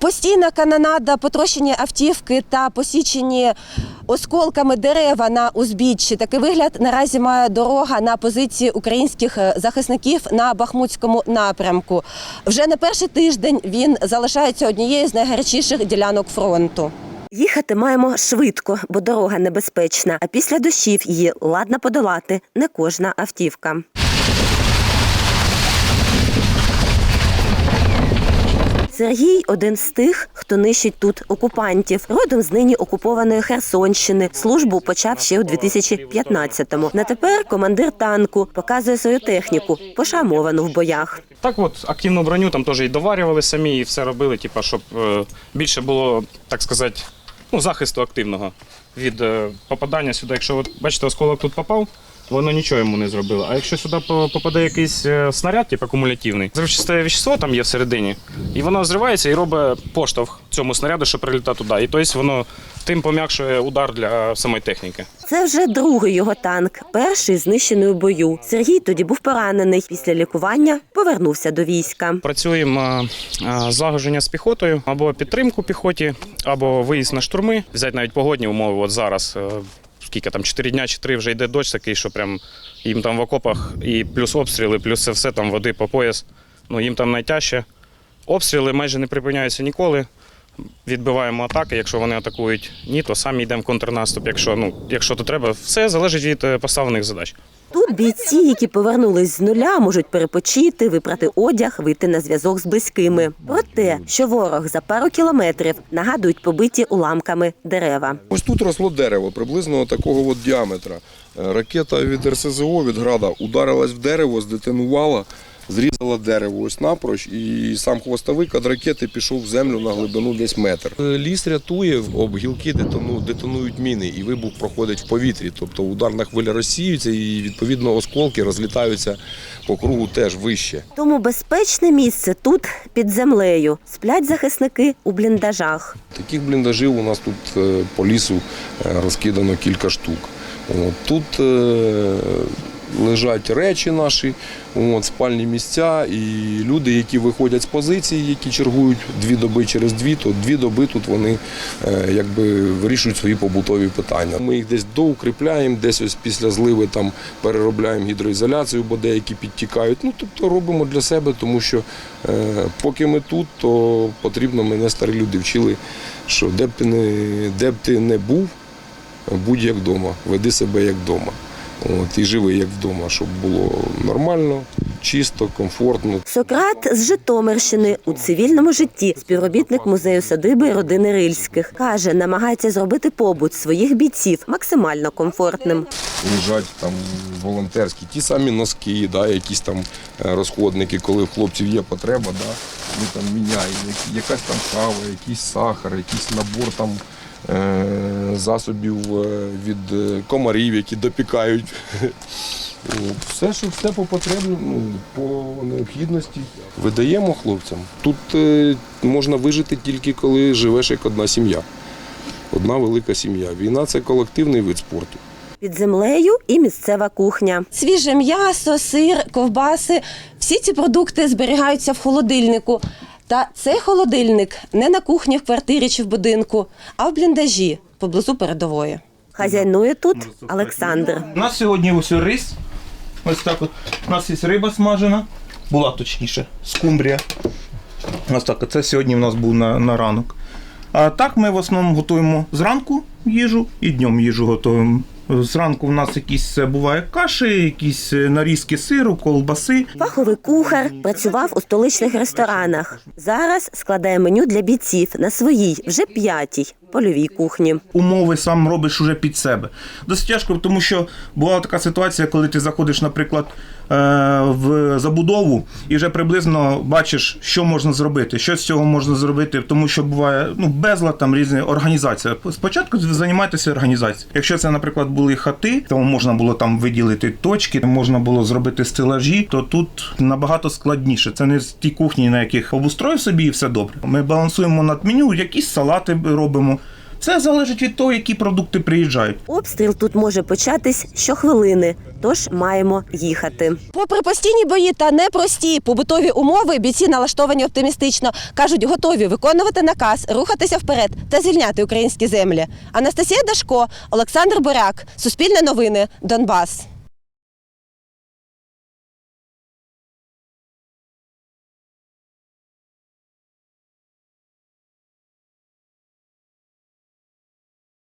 Постійна канонада, потрощені автівки та посічені осколками дерева на узбіччі. Такий вигляд наразі має дорога на позиції українських е, захисників на Бахмутському напрямку. Вже не перший тиждень він залишається однією з найгарячіших ділянок фронту. Їхати маємо швидко, бо дорога небезпечна. А після дощів її ладна подолати не кожна автівка. Сергій один з тих, хто нищить тут окупантів. Родом з нині окупованої Херсонщини. Службу почав ще у 2015-му. На тепер командир танку показує свою техніку, пошамовану в боях. Так от, активну броню там теж і доварювали самі, і все робили, типу, щоб е, більше було, так сказати, ну, захисту активного від е, попадання сюди. Якщо от, бачите, осколок тут попав, воно нічого йому не зробило. А якщо сюди попаде якийсь е, снаряд, типу акумулятивний, зривчасте вещество там є всередині, і воно зривається і робить поштовх цьому снаряду, що прилітає туди. І тобто воно тим пом'якшує удар для самої техніки. Це вже другий його танк, перший знищений у бою. Сергій тоді був поранений. Після лікування повернувся до війська. Працюємо а, злагодження з піхотою або підтримку піхоті, або виїзд на штурми. Взяти навіть погодні умови. От зараз е, скільки там 4 дня чи 3 вже йде дощ такий, що прям їм там в окопах і плюс обстріли, плюс це все там води по пояс. Ну їм там найтяжче. Обстріли майже не припиняються ніколи. Відбиваємо атаки. Якщо вони атакують ні, то самі йдемо в контрнаступ. Якщо ну, якщо то треба, все залежить від е, поставлених задач. Тут бійці, які повернулись з нуля, можуть перепочити, випрати одяг, вийти на зв'язок з близькими. Про те, що ворог за пару кілометрів нагадують побиті уламками дерева. Ось тут росло дерево, приблизно такого от діаметра. Е, Ракета від РСЗО від града ударилась в дерево, здетонувала, зрізала дерево ось напроч, і сам хвостовик від ракети пішов в землю на глибину десь метр. Е, Ліс рятує, об гілки детону, детонують міни, і вибух проходить в повітрі. Тобто ударна хвиля розсіюється, і відповідно осколки розлітаються по кругу теж вище. Тому безпечне місце тут під землею. Сплять захисники у бліндажах. Таких бліндажів у нас тут е, по лісу е, розкидано кілька штук. Тут лежать речі наші, от, спальні місця, і люди, які виходять з позиції, які чергують дві доби через дві, то дві доби тут вони е, якби вирішують свої побутові питання. Ми їх десь доукріпляємо, десь ось після зливи там переробляємо гідроізоляцію, бо деякі підтікають. Ну тобто робимо для себе, тому що е, поки ми тут, то потрібно мене старі люди вчили, що де б ти не, де б ти не був, будь як вдома, веди себе як вдома. От, і живи як вдома, щоб було нормально, чисто, комфортно. Сократ з Житомирщини у цивільному житті, співробітник музею садиби родини Рильських, каже, намагається зробити побут своїх бійців максимально комфортним. лежать там волонтерські, ті самі носки, да, якісь там е, розходники, коли в хлопців є потреба, да, ми там міняємо, якась там кава, якийсь сахар, якийсь набор там засобів е, від е, комарів, які допікають. Все, що все по потребі, ну, по необхідності видаємо хлопцям. Тут е, можна вижити тільки коли живеш як одна сім'я. Одна велика сім'я. Війна це колективний вид спорту. Під землею і місцева кухня. Свіже м'ясо, сир, ковбаси. Всі ці продукти зберігаються в холодильнику. Та цей холодильник не на кухні в квартирі чи в будинку, а в бліндажі поблизу передової. Хазяйнує тут Олександр. У нас сьогодні ось рис. Ось так от. У нас є риба смажена. Була точніше, скумбрія. Ось так. Це сьогодні у нас був на, на ранок. А так ми в основному готуємо зранку їжу і днем їжу готуємо. Зранку в нас якісь е, буває каші, якісь е, нарізки сиру, колбаси. Фаховий кухар працював у столичних ресторанах. Зараз складає меню для бійців на своїй вже п'ятій польовій кухні. умови сам робиш уже під себе. Досить тяжко, тому що була така ситуація, коли ти заходиш, наприклад, е, в забудову і вже приблизно бачиш, що можна зробити, що з цього можна зробити, тому що буває ну, безлад там різні організації. Спочатку займайтеся організацією. Якщо це, наприклад, були хати, то можна було там виділити точки, можна було зробити стелажі, то тут набагато складніше. Це не ті кухні, на яких обустрою собі і все добре. Ми балансуємо над меню, якісь салати робимо. Це залежить від того, які продукти приїжджають. Обстріл тут може початись щохвилини, тож маємо їхати. Попри постійні бої та непрості побутові умови, бійці налаштовані оптимістично. кажуть, готові виконувати наказ, рухатися вперед та звільняти українські землі. Анастасія Дашко, Олександр Боряк, Суспільне новини, Донбас.